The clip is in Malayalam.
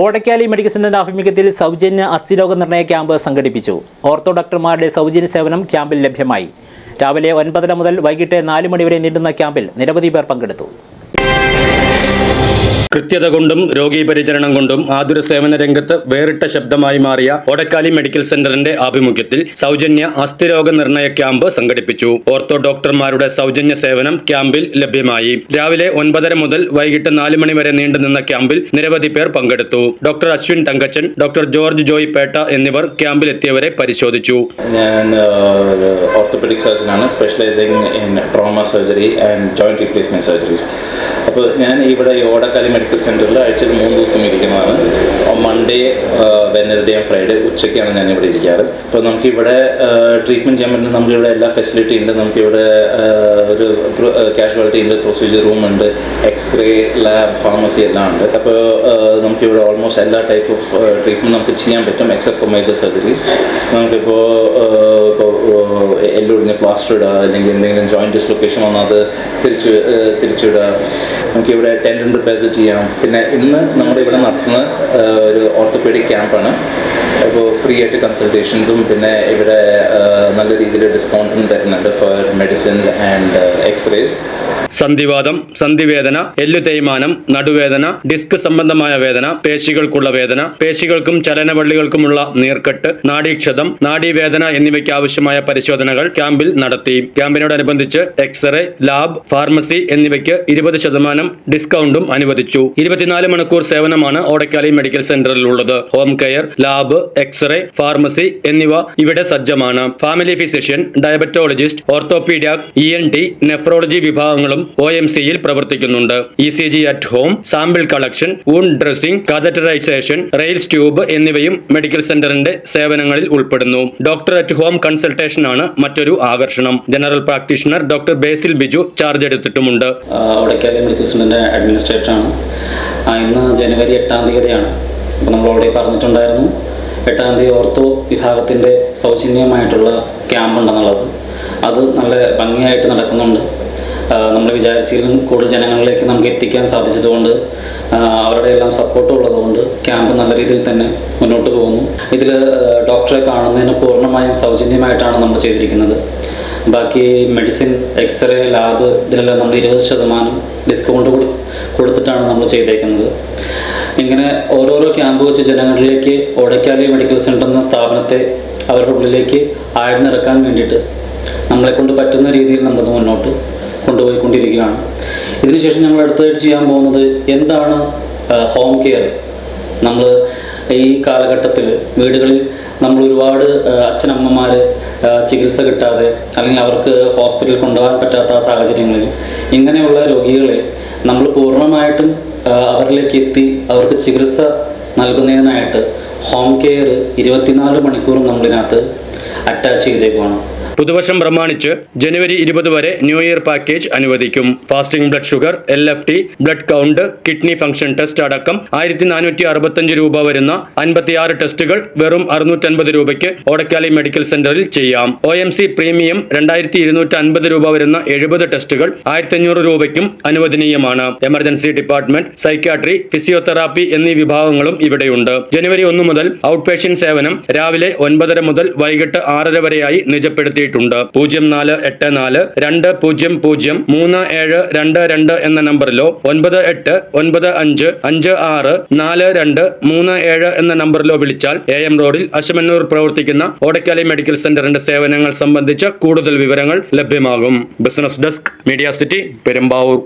ഓടക്കാലി മെഡിക്കൽ സെന്ററിന്റെ ആഭിമുഖ്യത്തിൽ സൗജന്യ അസ്ഥിരോഗ നിർണയ ക്യാമ്പ് സംഘടിപ്പിച്ചു. ഓർത്തോ ഡോക്ടർമാരുടെ സൗജന്യ സേവനം ക്യാമ്പിൽ ലഭ്യമായി. രാവിലെ ഒൻപതര മുതൽ വൈകിട്ട് നാല് മണിവരെ നീണ്ടുന്ന ക്യാമ്പിൽ നിരവധി പേർ പങ്കെടുത്തു. കൃത്യത കൊണ്ടും രോഗീ പരിചരണം കൊണ്ടും ആതുര സേവന രംഗത്ത് വേറിട്ട ശബ്ദമായി മാറിയ ഓടക്കാലി മെഡിക്കൽ സെന്ററിന്റെ ആഭിമുഖ്യത്തിൽ സൗജന്യ അസ്ഥിരോഗ നിർണയ ക്യാമ്പ് സംഘടിപ്പിച്ചു. ഓർത്തോ ഡോക്ടർമാരുടെ സൗജന്യ സേവനം ക്യാമ്പിൽ ലഭ്യമായി. രാവിലെ ഒൻപതര മുതൽ വൈകിട്ട് നാല് മണി വരെ നീണ്ടുനിന്ന ക്യാമ്പിൽ നിരവധി പേർ പങ്കെടുത്തു. Doctor Ashwin Thankachan doctor George Joy Petta എന്നിവർ ക്യാമ്പിലെത്തിയവരെ പരിശോധിച്ചു. ഞാൻ orthopaedic സർജനാണ് specialising in trauma surgery and joint replacement surgeries അപ്പോൾ ഞാൻ ഇവിടെ ഈ ഓടക്കാലി മെഡിക്കൽ സെന്ററിൽ ആഴ്ചയിൽ മൂന്ന് ദിവസം ഇരിക്കുന്നതാണ്. മൺഡേ വെനസ്ഡേ ആൻഡ് ഫ്രൈഡേ ഉച്ചയ്ക്കാണ് ഞാൻ ഇവിടെ ഇരിക്കാറ്. അപ്പോൾ നമുക്കിവിടെ ട്രീറ്റ്മെന്റ് ചെയ്യാൻ പറ്റുന്ന നമുക്കിവിടെ എല്ലാ ഫെസിലിറ്റി ഉണ്ട്. നമുക്കിവിടെ ഒരു കാഷ്വാലിറ്റി ഉണ്ട് പ്രൊസീജിയർ റൂം ഉണ്ട് എക്സ്റേ ലാബ് ഫാർമസി എല്ലാം ഉണ്ട്. അപ്പോൾ നമുക്കിവിടെ ഓൾമോസ്റ്റ് എല്ലാ ടൈപ്പ് ഓഫ് ട്രീറ്റ്മെന്റ് നമുക്ക് ചെയ്യാൻ പറ്റും എക്സെപ്റ്റ് ഫോർ മേജർ സർജറീസ് നമുക്കിപ്പോൾ എല്ലൊടിഞ്ഞ് പ്ലാസ്റ്റർ ഇടുക അല്ലെങ്കിൽ എന്തെങ്കിലും ജോയിന്റ് ഡിസ്ലൊക്കേഷൻ വന്നാൽ അത് തിരിച്ച് തിരിച്ചിടുക. നമുക്കിവിടെ ടെൻഡൻ റിപ്പയർസ് ചെയ്യാം പിന്നെ ഇന്ന് നമ്മുടെ ഇവിടെ നടത്തുന്ന ഒരു ഓർത്തോപീഡിക് ക്യാമ്പാണ് അപ്പോൾ ഫ്രീ ആയിട്ട് കൺസൾട്ടേഷൻസും പിന്നെ ഇവിടെ നല്ല രീതിയിൽ ഡിസ്കൗണ്ടും തരുന്നുണ്ട് ഫോർ മെഡിസിൻസ് ആൻഡ് എക്സ്റേസ് സന്ധിവാദം സന്ധിവേദന എല്ലു തേയ്മാനം നടുവേദന ഡിസ്ക് സംബന്ധമായ വേദന പേശികൾക്കുള്ള വേദന പേശികൾക്കും ചലനവള്ളികൾക്കുമുള്ള നീർക്കെട്ട് നാഡീക്ഷതം നാഡീവേദന എന്നിവയ്ക്ക് ആവശ്യമായ പരിശോധനകൾ ക്യാമ്പിൽ നടത്തി. ക്യാമ്പിനോടനുബന്ധിച്ച് എക്സ്റേ ലാബ് ഫാർമസി എന്നിവയ്ക്ക് ഇരുപത് ശതമാനം ഡിസ്കൗണ്ടും അനുവദിച്ചു. ഇരുപത്തിനാല് മണിക്കൂർ സേവനമാണ് ഓടക്കാലി മെഡിക്കൽ സെന്ററിൽ ഉള്ളത്. Home care lab X ray pharmacy എന്നിവ ഇവിടെ സജ്ജമാണ്. Family physician diabetologist orthopaedic E N T nephrology വിഭാഗങ്ങളും ഒ എം സിയിൽ പ്രവർത്തിക്കുന്നുണ്ട്. E C G at home sample collection ഊൺ dressing catheterisation Ryle's tube എന്നിവയും മെഡിക്കൽ സെന്ററിന്റെ സേവനങ്ങളിൽ ഉൾപ്പെടുന്നു. ഡോക്ടർ അറ്റ് ഹോം കൺസൾട്ടേഷൻ ആണ് മറ്റൊരു ആകർഷണം. General practitioner doctor Basil Biju charge എടുത്തിട്ടുമുണ്ട്. Odakkali medical സെന്ററിന്റെ അഡ്മിനിസ്ട്രേറ്ററാണ് ആ, ഇന്ന് ജനുവരി എട്ടാം തീയതിയാണ്. നമ്മൾ അവിടെ പറഞ്ഞിട്ടുണ്ടായിരുന്നു എട്ടാം തീയതി ഓർത്തോ വിഭാഗത്തിന്റെ സൗജന്യമായിട്ടുള്ള ക്യാമ്പ് ഉണ്ടെന്നുള്ളത്. അത് നല്ല ഭംഗിയായിട്ട് നടക്കുന്നുണ്ട്. നമ്മൾ വിചാരിച്ചതിലും കൂടുതൽ ജനങ്ങളിലേക്ക് നമുക്ക് എത്തിക്കാൻ സാധിച്ചതുകൊണ്ട് അവരുടെ എല്ലാം സപ്പോർട്ടും ഉള്ളതുകൊണ്ട് ക്യാമ്പ് നല്ല രീതിയിൽ തന്നെ മുന്നോട്ട് പോകുന്നു. ഇതിൽ ഡോക്ടറെ കാണുന്നതിന് പൂർണമായും സൗജന്യമായിട്ടാണ് നമ്മൾ ചെയ്തിരിക്കുന്നത്. ബാക്കി മെഡിസിൻ എക്സ്റേ ലാബ് ഇതിലെല്ലാം നമ്മൾ ഇരുപത് ശതമാനം ഡിസ്കൗണ്ട് കൊടു കൊടുത്തിട്ടാണ് നമ്മൾ ചെയ്തേക്കുന്നത്. ഇങ്ങനെ ഓരോരോ ക്യാമ്പ് വെച്ച് ജനങ്ങളിലേക്ക് ഓടക്കാലി മെഡിക്കൽ സെന്റർ എന്ന സ്ഥാപനത്തെ അവരുടെ ഉള്ളിലേക്ക് ആഴ്ന്നിറക്കാൻ വേണ്ടിയിട്ട് നമ്മളെ കൊണ്ട് പറ്റുന്ന രീതിയിൽ നമ്മളത് മുന്നോട്ട് കൊണ്ടുപോയിക്കൊണ്ടിരിക്കുകയാണ്. ഇതിനുശേഷം നമ്മൾ അടുത്തതായിട്ട് ചെയ്യാൻ പോകുന്നത് എന്താണ് ഹോം കെയർ നമ്മൾ ഈ കാലഘട്ടത്തിൽ വീടുകളിൽ നമ്മൾ ഒരുപാട് അച്ഛനമ്മമാർ ചികിത്സ കിട്ടാതെ അല്ലെങ്കിൽ അവർക്ക് ഹോസ്പിറ്റലിൽ കൊണ്ടുപോകാൻ പറ്റാത്ത സാഹചര്യങ്ങളിൽ ഇങ്ങനെയുള്ള രോഗികളെ നമ്മൾ പൂർണമായിട്ടും അവരിലേക്ക് എത്തി. അവർക്ക് ചികിത്സ നൽകുന്നതിനായിട്ട് ഹോം കെയർ ഇരുപത്തിനാല് മണിക്കൂറും നമ്മളിതിനകത്ത് അറ്റാച്ച് ചെയ്തേക്കുവാണ്. പുതുവർഷം പ്രമാണിച്ച് ജനുവരി ഇരുപത് വരെ ന്യൂ ഇയർ പാക്കേജ് അനുവദിക്കും. Fasting blood sugar L F T blood count kidney function test അടക്കം ആയിരത്തി നാനൂറ്റി അറുപത്തഞ്ച് രൂപ വരുന്ന അൻപത്തിയാറ് ടെസ്റ്റുകൾ വെറും അറുന്നൂറ്റൻപത് രൂപയ്ക്ക് ഓടക്കാലി മെഡിക്കൽ സെന്ററിൽ ചെയ്യാം. ഒ എം സി പ്രീമിയം രണ്ടായിരത്തി ഇരുന്നൂറ്റി അൻപത് രൂപ വരുന്ന എഴുപത് ടെസ്റ്റുകൾ ആയിരത്തി അഞ്ഞൂറ് രൂപയ്ക്കും അനുവദനീയമാണ്. എമർജൻസി ഡിപ്പാർട്ട്മെന്റ് സൈക്യാട്രി ഫിസിയോതെറാപ്പി എന്നീ വിഭാഗങ്ങളും ഇവിടെയുണ്ട്. ജനുവരി ഒന്ന് മുതൽ ഔട്ട് പേഷ്യൻ സേവനം രാവിലെ ഒൻപതര മുതൽ വൈകിട്ട് ആറര വരെയായി നിജപ്പെടുത്തിയിട്ടുണ്ട് പൂജ്യം നാല് എട്ട് നാല് രണ്ട് പൂജ്യം പൂജ്യം മൂന്ന് ഏഴ് രണ്ട് രണ്ട് എന്ന നമ്പറിലോ ഒൻപത് എട്ട് ഒൻപത് അഞ്ച് അഞ്ച് ആറ് നാല് രണ്ട് മൂന്ന് ഏഴ് എന്ന നമ്പറിലോ വിളിച്ചാൽ എ എം റോഡിൽ അശമന്നൂർ പ്രവർത്തിക്കുന്ന ഓടക്കാലി മെഡിക്കൽ സെന്ററിന്റെ സേവനങ്ങൾ സംബന്ധിച്ച കൂടുതൽ വിവരങ്ങൾ ലഭ്യമാകും. Business desk media city Perumbavoor